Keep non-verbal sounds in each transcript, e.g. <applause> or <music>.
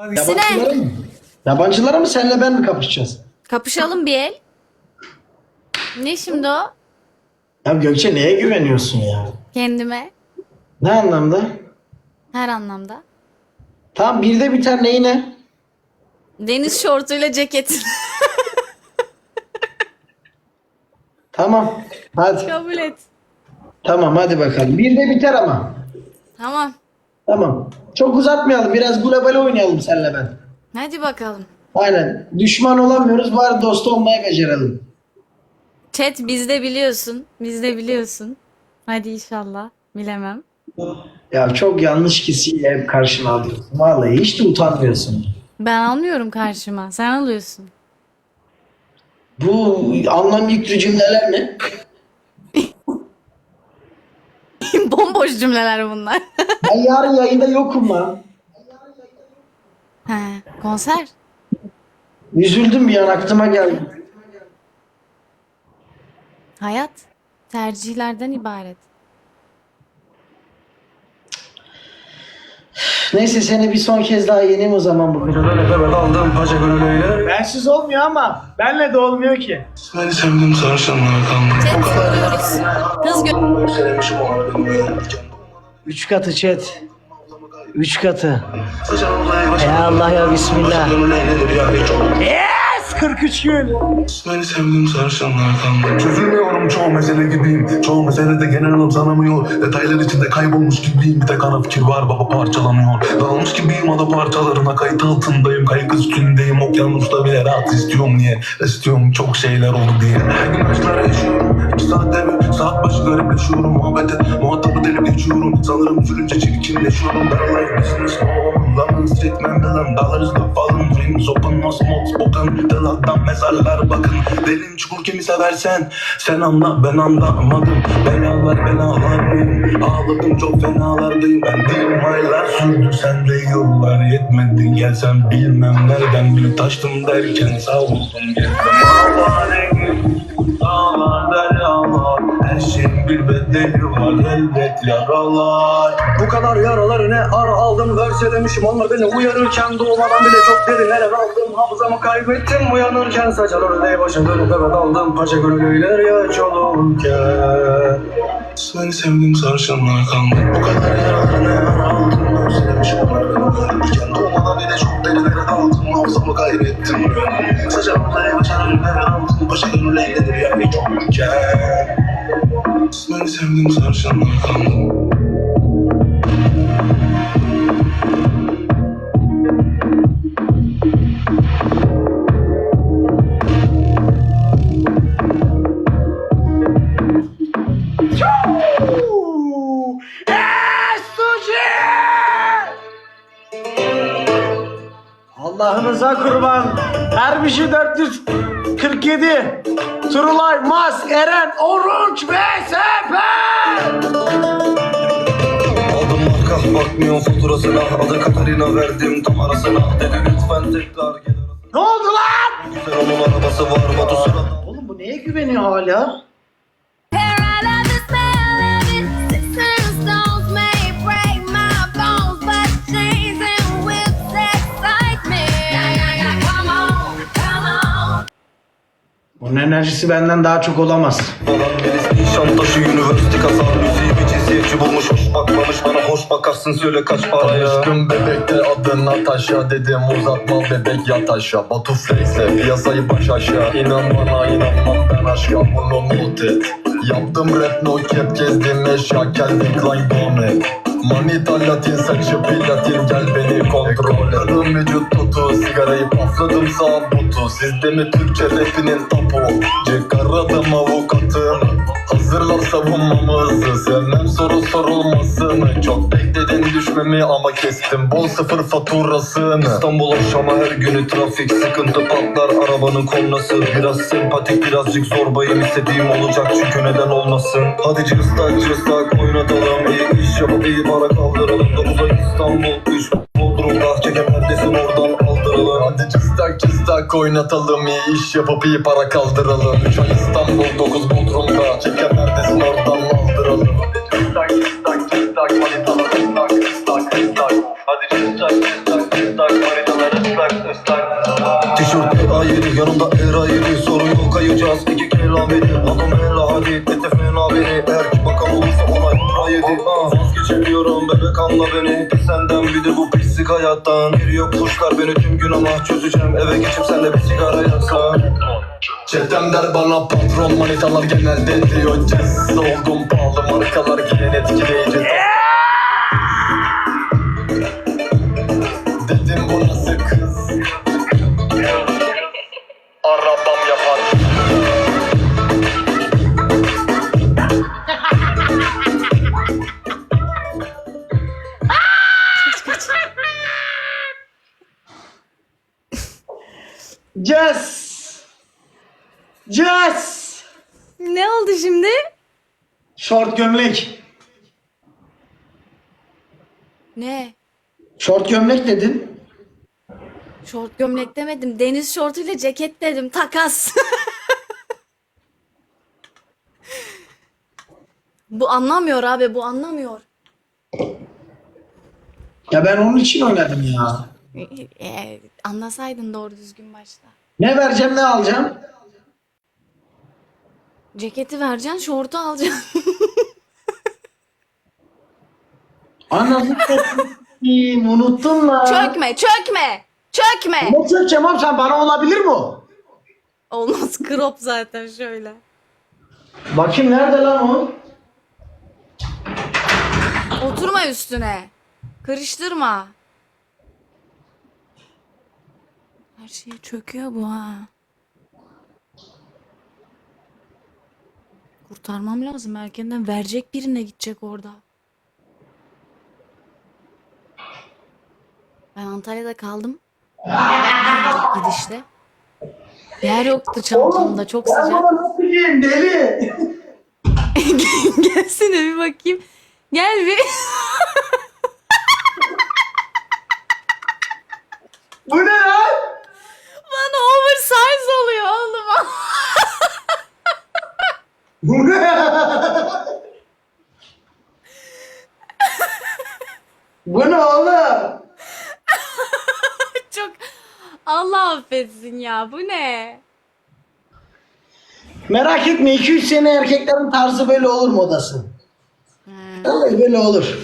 Yabancılara mı? Yabancılara mı senle ben mi kapışacağız? Kapışalım bir el. Ne şimdi o? Ya Gökçe neye güveniyorsun ya? Kendime. Ne anlamda? Her anlamda. Tamam bir de biter neyine? Deniz şortuyla ceket. Tamam. Hadi. Kabul et. Tamam hadi bakalım. Bir de biter ama. Tamam. Tamam. Çok uzatmayalım. Biraz global oynayalım senle ben. Hadi bakalım. Aynen. Düşman olamıyoruz. Bari dost olmayı becerelim. Chat bizde biliyorsun. Bizde biliyorsun. Hadi inşallah. Bilemem. Ya çok yanlış kişiyi hep karşına alıyorsun. Vallahi hiç de utanmıyorsun. Ben almıyorum karşıma. Sen alıyorsun. Bu anlam yüklü cümleler ne? <laughs> Bomboş cümleler bunlar. Ben yarın yayında yokum lan. He, konser. Üzüldüm bir an aklıma geldi. Hayat tercihlerden ibaret. Neyse seni bir son kez daha yeneyim o zaman bugün. Evet aldım paşa gönüllüyle. Bensiz olmuyor ama benle de olmuyor ki. Seni sevdim sarışınlara kaldım. Chat soruyoruz. Hız gö-. Üç katı chat. Üç katı. Ya Allah ya Bismillah. Yes 43 gün. Seni sevdim sarışınlara kaldım. Çözülmüyorum çoğu mesele gibiyim. Çoğu meselede genel anımsanamıyor. Detaylar içinde kaybolmuş gibiyim. Bir tek ana fikir var baba parçalanıyor. Dağılmış gibiyim ada parçalarına kayıt altındayım. Kaygı üstündeyim okyanusta bile rahat istiyorum niye? İstiyorum çok şeyler oldu diye. Her gün aşklara yaşıyorum. İki saatte bir saat başı garipleşiyorum. Muhabbete muhatabı delip geçiyorum. Sanırım üzülünce çirkinleşiyorum. Better life business on. London street man villain. Dollars the fallen dreams open no smoke spoken. Delaktan mezarlar bakın. Derin çukur kimi seversen. Sen anla ben anlamadım. Belalar belalar benim. Ağladım çok fenalardayım. Ben değilim aylar sürdü. Sen de yıllar yetmedi. Gelsen bilmem nereden bir taştım derken sağ olsun gezdim. Havale Dağlar deryalar Her şeyin bir bedeli var elbet yaralar. Bu kadar yaraları ne ara aldım Verselemişim onlar beni uyarırken Doğmadan bile çok derinlere aldım. Hafızamı kaybettim uyanırken Saçlar örneği başa dönüp evet aldım Paşa gönüllüler yaç olurken Seni sevdim sarışınlara kaldım. Bu kadar yaraları ne ara aldım Verselemişim onlar beni uyarırken Doğmadan bile çok derinlere aldım. Hafızamı kaybettim. Saçlar başa dönüp evet aldım Paşa gönüllüler yaç olurken Seni sevdim sarışınlara kaldım Allah'ınıza kurban. Erbişi 447. Turulay, Mas, Eren, Oruç, VSP. Aldım marka bakmıyor faturasına Adı Katarina verdim tam arasına Dedi lütfen tekrar gel Ne oldu lan? Güzel onun arabası var sırada Oğlum bu neye güveniyor hala? Bunun enerjisi benden daha çok olamaz. Nişantaşı üniversite kazan Müziği bir cinsiyetçi bulmuş Hoş bakmamış bana hoş bakarsın söyle kaç paraya Tanıştım bebekte adı Natasha Dedim uzatma bebek yat aşağı. Batu Flex'le piyasayı baş aşağı. İnan bana inanmam ben aşka bunu not et. Yaptım rap no cap gezdim eşya Calvin Klein donet Manita latin saçı platin gel beni kontrol Yarım vücut tutu sigarayı pafladım sağ butu. Sizde mi Türkçe rapinin tapu? Çıkardım avukatını Hazırlar savunmamızı Sevmem soru sorulmasını. Çok bekledin düşmemi ama kestim Bol sıfır faturasını. İstanbul akşama her günü trafik Sıkıntı patlar arabanın kornası Biraz sempatik birazcık zorbayım istediğim olacak çünkü neden olmasın. Hadi cıstak cıstak oynatalım İyi iş yapıp iyi para kaldıralım. Dokuza İstanbul 3 Bodrum'da oradan aldıralım Hadi cıstak oynatalım İyi iş yapıp iyi para kaldıralım. 3 ay İstanbul 9 Bodrum'da çekemerdesin oradan aldıralım. Cıstak cıstak cıstak manitalar cıstak cıstak cıstak Hadi cıstak cıstak cıstak manitalar biri Yanımda era iri sorun yok kayacağız iki kelam Adım Ela hadi ete fena Eğer ki bakan olursa yedi ah, Vazgeçemiyorum bebek anla beni. Senden bir de bu hayattan. Giriyor kuşlar beni tüm gün ama çözeceğim. Eve geçip senle bir sigara yaksak Çetem der bana patron manitalar genelde diyor. Cez oldum pahalı markalar giyen etkileyici Şort gömlek. Ne? Şort gömlek dedin. Şort gömlek demedim. Deniz şortuyla ceket dedim. Takas. <laughs> bu anlamıyor abi bu anlamıyor. Ya ben onun için oynadım ya. Ee, anlasaydın doğru düzgün başta. Ne vereceğim ne alacağım? Ceketi vereceksin, şortu alacaksın. Anladım. Unuttun lan. çökme, çökme. Çökme. Ne çökeceğim oğlum sen bana olabilir mi o? Olmaz crop zaten şöyle. Bakayım nerede lan o? Oturma üstüne. Kırıştırma. Her şey çöküyor bu ha. Kurtarmam lazım. Erkenden verecek birine gidecek orada. Ben Antalya'da kaldım. Gidişte. Yer yoktu çantamda. Çok sıcak. nasıl giyeyim deli? <laughs> Gelsene bir bakayım. Gel bir. Bu ne lan? Bana oversize oluyor oğlum. Bu ne? Bu ne oğlum? Çok Allah affetsin ya. Bu ne? Merak etme 2-3 sene erkeklerin tarzı böyle olur modası. Öyle böyle olur.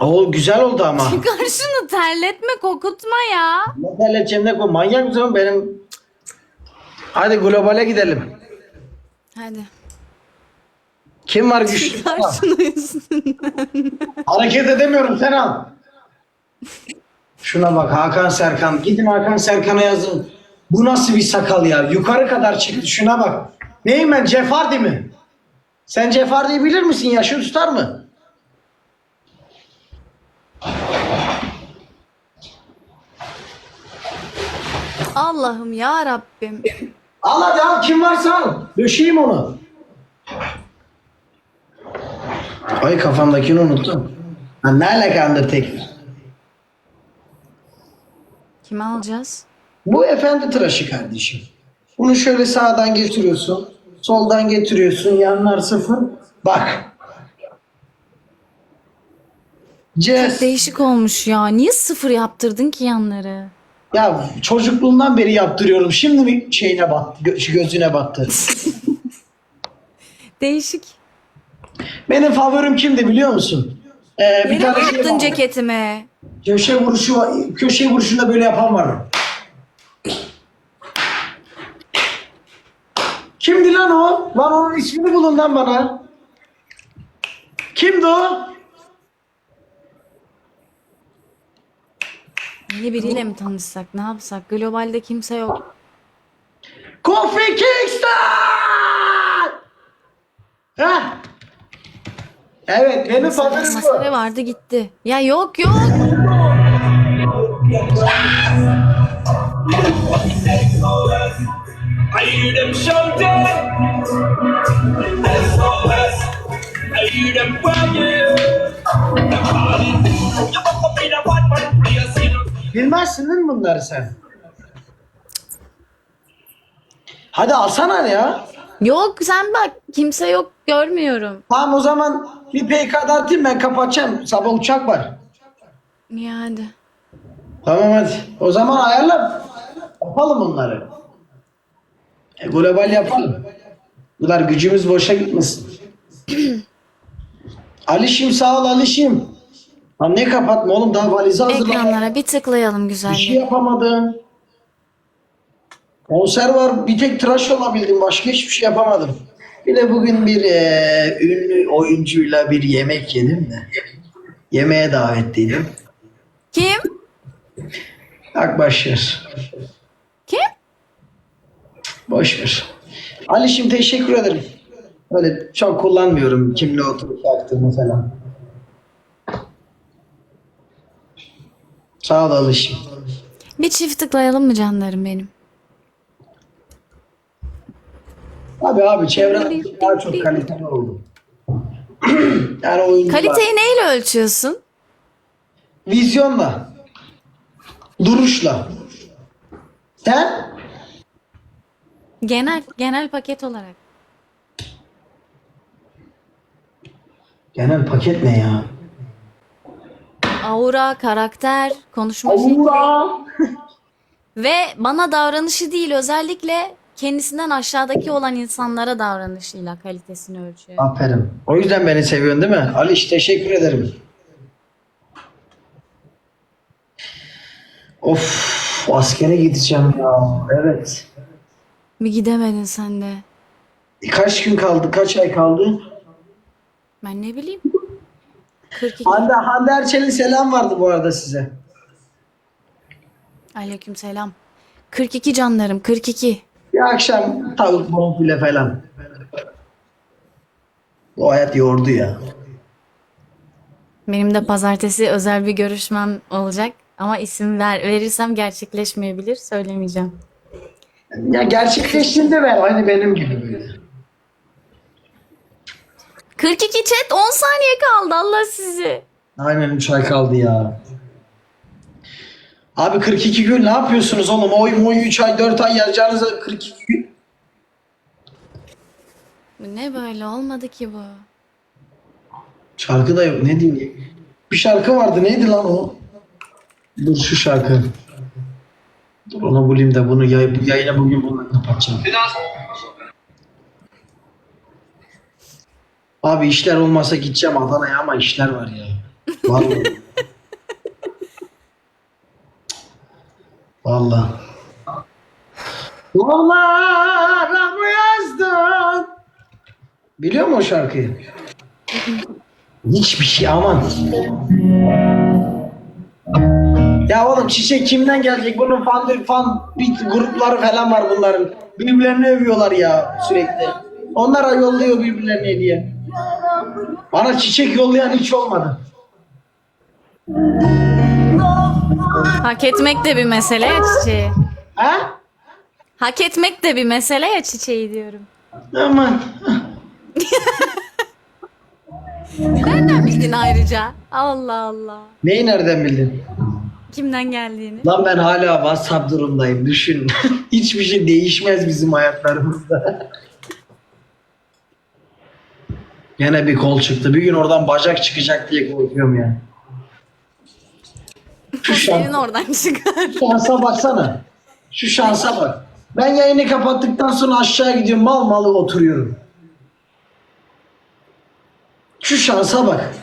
O güzel oldu ama. Çıkar şunu terletme kokutma ya. Ne terleteceğim ne koy. Manyak mısın oğlum benim? Hadi globale gidelim. Hadi. Kim var güçlü? Çıkar şunu üstünden. Hareket edemiyorum sen al. Şuna bak Hakan Serkan. Gidin Hakan Serkan'a yazın. Bu nasıl bir sakal ya? Yukarı kadar çıktı. Şuna bak. Neyim ben? Cefardi mi? Sen Cefardi'yi bilir misin? Yaşın tutar mı? Allah'ım ya Rabbim. Al hadi al. Kim varsa al. Döşeyim onu. Ay kafamdakini unuttum. Ha, ne alaka Undertaker? Kimi alacağız? Bu efendi tıraşı kardeşim. Bunu şöyle sağdan getiriyorsun. Soldan getiriyorsun. Yanlar sıfır. Bak. Jess. Değişik olmuş ya. Niye sıfır yaptırdın ki yanları? Ya çocukluğumdan beri yaptırıyorum. Şimdi mi şeyine battı, gö- gözüne battı. <laughs> Değişik. Benim favorim kimdi biliyor musun? Ee, bir Yere mi tane şey attın var. ceketimi? Köşe vuruşu. Köşe vuruşunda böyle yapan var. Kimdi lan o? Lan onun ismini bulun lan bana. Kimdi o? Yeni biriyle mi tanışsak? Ne yapsak? Globalde kimse yok. Kofi Kingston! Heh. Evet benim favorim Masada bu. vardı gitti. Ya yok yok. I hear them shouting. I them crying. Bilmezsin değil mi bunları sen? Hadi alsana ya. Yok sen bak kimse yok görmüyorum. Tamam o zaman bir PK'da atayım ben kapatacağım. Sabah uçak var. Hadi. Tamam hadi. O zaman ayarla. Yapalım onları. E, global yapalım. Bunlar gücümüz boşa gitmesin. <clears throat> Alişim sağ ol Alişim. Lan ne kapatma oğlum daha valizi hazırlama. Ekranlara bir tıklayalım Bir şey yapamadım. Konser var bir tek tıraş olabildim. Başka hiçbir şey yapamadım. Bir de bugün bir eee, ünlü oyuncuyla bir yemek yedim de. Yemeğe davetliydim. Kim? Akbaşır. Kim? Boş ver. Alişim teşekkür ederim. Öyle çok kullanmıyorum kimle oturup baktığımı falan. Sağ ol Alişim. Bir çift tıklayalım mı canlarım benim? Abi abi çevre daha çok kaliteli oldu. <clears throat> yani oyuncular. Kaliteyi neyle ölçüyorsun? Vizyonla. Duruşla. Sen? Genel, genel paket olarak. Genel paket ne ya? Aura, karakter, konuşma şekli ve bana davranışı değil özellikle kendisinden aşağıdaki olan insanlara davranışıyla kalitesini ölçüyor. Aferin. O yüzden beni seviyorsun değil mi? Aliş teşekkür ederim. Of askere gideceğim ya. Evet. Bir gidemedin sen de. Kaç gün kaldı? Kaç ay kaldı? Ben ne bileyim. 42. Hande, Hande Erçel'in selam vardı bu arada size. Aleyküm selam. 42 canlarım 42. Bir akşam tavuk bonfile falan. Bu hayat yordu ya. Benim de pazartesi özel bir görüşmem olacak. Ama isim ver, verirsem gerçekleşmeyebilir. Söylemeyeceğim. Ya gerçekleştiğinde ver. Aynı benim gibi böyle. 42 chat 10 saniye kaldı Allah sizi. Aynen 3 ay kaldı ya. Abi 42 gün ne yapıyorsunuz oğlum? Oy moy 3 ay 4 ay yazacağınıza 42 gün. Bu ne böyle olmadı ki bu. Şarkı da yok ne diyeyim. Bir şarkı vardı neydi lan o? Dur şu şarkı. Dur onu bulayım da bunu yay, bu yayını bugün bununla kapatacağım. Abi işler olmasa gideceğim Adana'ya ama işler var ya. Vallahi. Vallahi. Yollara mı yazdın? Biliyor musun o şarkıyı? Hiçbir şey aman. Ya oğlum çiçek kimden gelecek? Bunun fan, fan bir grupları falan var bunların. Birbirlerini övüyorlar ya sürekli. Onlara yolluyor birbirlerine hediye. Bana çiçek yollayan hiç olmadı. Hak etmek de bir mesele ya çiçeği. Ha? Hak etmek de bir mesele ya çiçeği diyorum. Aman. <laughs> Nereden bildin ayrıca? Allah Allah. Neyi nereden bildin? Kimden geldiğini. Lan ben hala WhatsApp durumdayım. Düşün. <laughs> Hiçbir şey değişmez bizim hayatlarımızda. <laughs> Gene bir kol çıktı. Bir gün oradan bacak çıkacak diye korkuyorum ya. Şu senin şans, oradan çıkar. şansa baksana. Şu şansa bak. Ben yayını kapattıktan sonra aşağı gidiyorum. Mal malı oturuyorum. Şu şansa bak.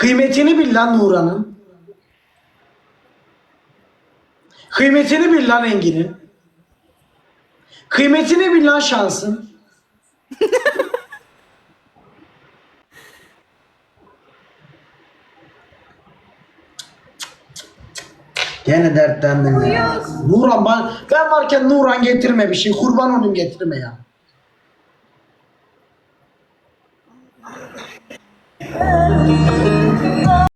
Kıymetini bil lan Nuran'ın. Kıymetini bil lan Engin'in. Kıymetini bil lan şansın. <laughs> Gene dertlendim ya. Nuran ben, ben varken Nuran getirme bir şey. Kurban olayım getirme ya.